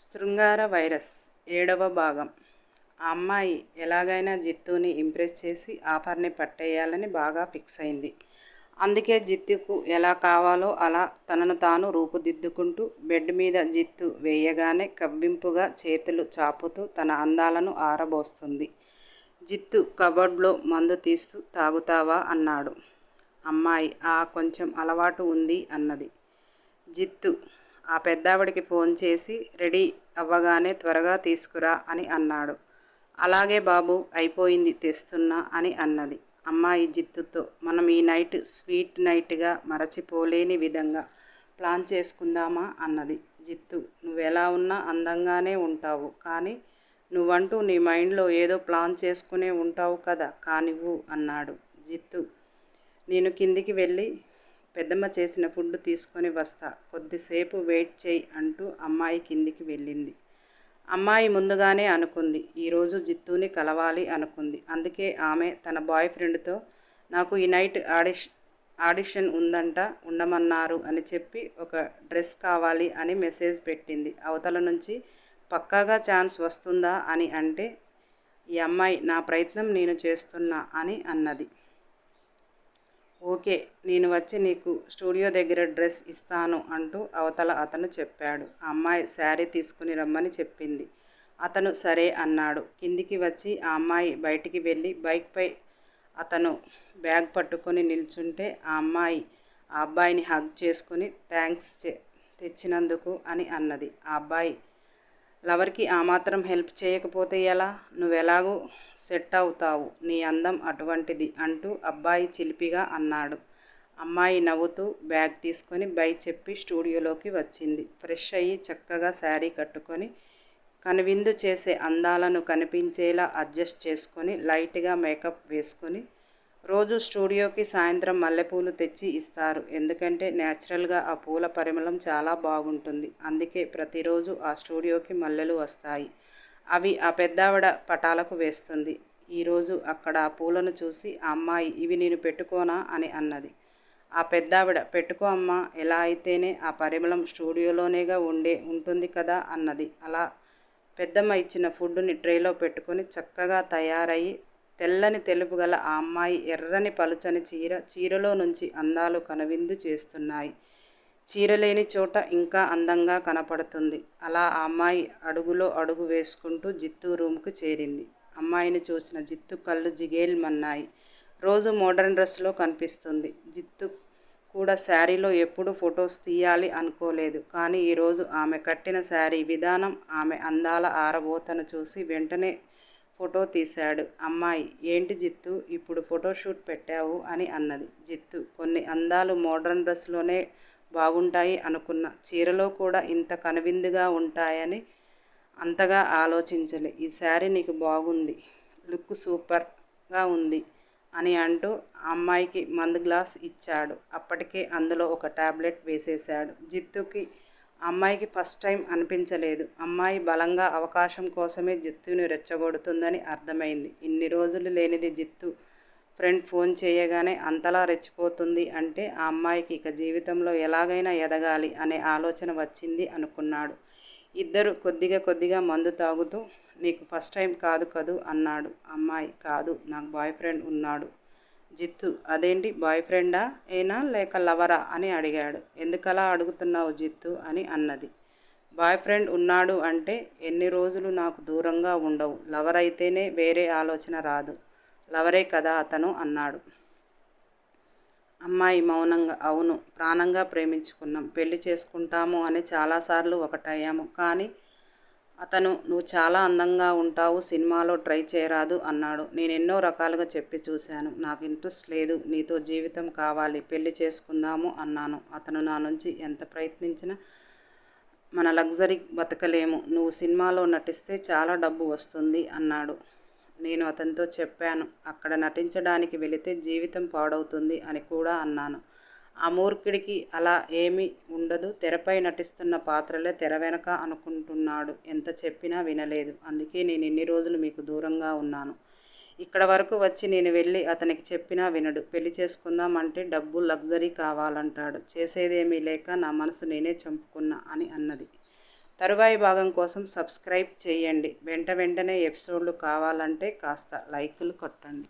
శృంగార వైరస్ ఏడవ భాగం. ఆ అమ్మాయి ఎలాగైనా జిత్తుని ఇంప్రెస్ చేసి ఆఫర్ని పట్టేయాలని బాగా ఫిక్స్ అయింది. అందుకే జిత్తుకు ఎలా కావాలో అలా తనను తాను రూపుదిద్దుకుంటూ బెడ్ మీద జిత్తు వేయగానే కవ్వింపుగా చేతులు చాపుతూ తన అందాలను ఆరబోస్తుంది. జిత్తు కబోర్డ్లో మందు తీస్తూ తాగుతావా? అన్నాడు. అమ్మాయి ఆ కొంచెం అలవాటు ఉంది అన్నది. జిత్తు ఆ పెద్దావిడికి ఫోన్ చేసి రెడీ అవ్వగానే త్వరగా తీసుకురా అని అన్నాడు. అలాగే బాబు అయిపోయింది తెస్తున్నా అని అన్నది. అమ్మాయి జిత్తుతో మనం ఈ నైట్ స్వీట్ నైట్గా మరచిపోలేని విధంగా ప్లాన్ చేసుకుందామా అన్నది. జిత్తు నువ్వెలా ఉన్నా అందంగానే ఉంటావు కానీ నువ్వంటూ నీ మైండ్లో ఏదో ప్లాన్ చేసుకునే ఉంటావు కదా కానివ్వు అన్నాడు. జిత్తు నేను కిందికి వెళ్ళి పెద్దమ్మ చేసిన ఫుడ్ తీసుకొని వస్తా. కొద్దిసేపు వెయిట్ చేయి అంటూ అమ్మాయి కిందికి వెళ్ళింది. అమ్మాయి ముందుగానే అనుకుంది ఈరోజు జిత్తుని కలవాలి అనుకుంది. అందుకే ఆమె తన బాయ్ ఫ్రెండ్తో నాకు ఈ నైట్ ఆడిష్ ఆడిషన్ ఉందంట ఉండమన్నారు అని చెప్పి ఒక డ్రెస్ కావాలి అని మెసేజ్ పెట్టింది. అవతల నుంచి పక్కాగా ఛాన్స్ వస్తుందా అని అంటే ఈ అమ్మాయి నా ప్రయత్నం నేను చేస్తున్నా అని అన్నది. ఓకే నేను వచ్చి నీకు స్టూడియో దగ్గర డ్రెస్ ఇస్తాను అంటూ అవతల అతను చెప్పాడు. అమ్మాయి శారీ తీసుకుని రమ్మని చెప్పింది. అతను సరే అన్నాడు. కిందికి వచ్చి ఆ అమ్మాయి బయటికి వెళ్ళి బైక్పై అతను బ్యాగ్ పట్టుకొని నిల్చుంటే ఆ అమ్మాయి ఆ అబ్బాయిని హగ్ చేసుకుని థ్యాంక్స్ తెచ్చినందుకు అని అన్నది. ఆ అబ్బాయి లవర్కి ఆ మాత్రం హెల్ప్ చేయకపోతే ఎలా? నువ్వెలాగూ సెట్ అవుతావు నీ అందం అటువంటిది అంటూ అబ్బాయి చిలిపిగా అన్నాడు. అమ్మాయి నవ్వుతూ బ్యాగ్ తీసుకొని బై చెప్పి స్టూడియోలోకి వచ్చింది. ఫ్రెష్ అయ్యి చక్కగా శారీ కట్టుకొని కనువిందు చేసే అందాలను కనిపించేలా అడ్జస్ట్ చేసుకొని లైట్గా మేకప్ వేసుకొని రోజు స్టూడియోకి సాయంత్రం మల్లెపూలు తెచ్చి ఇస్తారు. ఎందుకంటే న్యాచురల్గా ఆ పూల పరిమళం చాలా బాగుంటుంది. అందుకే ప్రతిరోజు ఆ స్టూడియోకి మల్లెలు వస్తాయి. అవి ఆ పెద్దావిడ పటాలకు వేస్తుంది. ఈరోజు అక్కడ ఆ పూలను చూసి ఆ అమ్మాయి ఇవి నేను పెట్టుకోనా? అని అన్నది. ఆ పెద్దావిడ పెట్టుకో అమ్మా ఎలా అయితేనే ఆ పరిమళం స్టూడియోలోనేగా ఉండే ఉంటుంది కదా? అన్నది. అలా పెద్దమ్మ ఇచ్చిన ఫుడ్ని ట్రేలో పెట్టుకొని చక్కగా తయారయ్యి తెల్లని తెలుపు గల ఆ అమ్మాయి ఎర్రని పలుచని చీర చీరలో నుంచి అందాలు కనువిందు చేస్తున్నాయి. చీర లేని చోట ఇంకా అందంగా కనపడుతుంది. అలా ఆ అమ్మాయి అడుగులో అడుగు వేసుకుంటూ జిత్తు రూమ్కు చేరింది. అమ్మాయిని చూసిన జిత్తు కళ్ళు జిగేల్మన్నాయి రోజు మోడర్న్ డ్రెస్లో కనిపిస్తుంది. జిత్తు కూడా శారీలో ఎప్పుడు ఫొటోస్ తీయాలి అనుకోలేదు. కానీ ఈరోజు ఆమె కట్టిన శారీ విధానం ఆమె అందాల ఆరబోతను చూసి వెంటనే ఫోటో తీశాడు. అమ్మాయి ఏంటి జిత్తు ఇప్పుడు ఫోటోషూట్ పెట్టావు? అని అన్నది. జిత్తు కొన్ని అందాలు మోడ్రన్ డ్రెస్లోనే బాగుంటాయి అనుకున్న. చీరలో కూడా ఇంత కనువిందుగా ఉంటాయని అంతగా ఆలోచించలే. ఈ శారీ నీకు బాగుంది. లుక్ సూపర్గా ఉంది అని అంటూ అమ్మాయికి మందు గ్లాస్ ఇచ్చాడు. అప్పటికే అందులో ఒక టాబ్లెట్ వేసేశాడు. జిత్తుకి అమ్మాయికి ఫస్ట్ టైం అనిపించలేదు. అమ్మాయి బలంగా అవకాశం కోసమే జిత్తుని రెచ్చగొడుతుందని అర్థమైంది. ఇన్ని రోజులు లేనిది జిత్తు ఫ్రెండ్ ఫోన్ చేయగానే అంతలా రెచ్చిపోతుంది అంటే ఆ అమ్మాయికి ఇక జీవితంలో ఎలాగైనా ఎదగాలి అనే ఆలోచన వచ్చింది అనుకున్నాడు. ఇద్దరు కొద్దిగా కొద్దిగా మందు తాగుతూ నీకు ఫస్ట్ టైం కాదు కదూ అన్నాడు. అమ్మాయి కాదు నాకు బాయ్ ఫ్రెండ్ ఉన్నాడు. జిత్తు అదేంటి బాయ్ ఫ్రెండా? ఏనా? లేక లవరా? అని అడిగాడు. ఎందుకలా అడుగుతున్నావు జిత్తు? అని అన్నది. బాయ్ ఫ్రెండ్ ఉన్నాడు అంటే ఎన్ని రోజులు నాకు దూరంగా ఉండవు. లవర్ అయితేనే వేరే ఆలోచన రాదు. లవరే కదా అతను అన్నాడు. అమ్మాయి మౌనంగా అవును ప్రాణంగా ప్రేమించుకున్నాం. పెళ్ళి చేసుకుంటాము అని చాలాసార్లు ఒకటయ్యాము. కానీ అతను నువ్వు చాలా అందంగా ఉంటావు సినిమాలో ట్రై చేయరాదు అన్నాడు. నేను ఎన్నో రకాలుగా చెప్పి చూశాను. నాకు ఇంట్రెస్ట్ లేదు. నీతో జీవితం కావాలి. పెళ్ళి చేసుకుందాము అన్నాను. అతను నా నుంచి ఎంత ప్రయత్నించినా మన లగ్జరీ బతకలేము. నువ్వు సినిమాలో నటిస్తే చాలా డబ్బు వస్తుంది అన్నాడు. నేను అతనితో చెప్పాను. అక్కడ నటించడానికి వెళితే జీవితం పాడవుతుంది అని కూడా అన్నాను. ఆ మూర్ఖుడికి అలా ఏమీ ఉండదు. తెరపై నటిస్తున్న పాత్రలే తెర వెనక అనుకుంటున్నాడు. ఎంత చెప్పినా వినలేదు. అందుకే నేను ఇన్ని రోజులు మీకు దూరంగా ఉన్నాను. ఇక్కడ వరకు వచ్చి నేను వెళ్ళి అతనికి చెప్పినా వినడు. పెళ్ళి చేసుకుందాం అంటే డబ్బు లగ్జరీ కావాలంటాడు. చేసేదేమీ లేక నా మనసు నేనే చంపుకున్నా అని అన్నది. తరువాయి భాగం కోసం సబ్స్క్రైబ్ చేయండి. వెంట వెంటనే ఎపిసోడ్లు కావాలంటే కాస్త లైకులు కొట్టండి.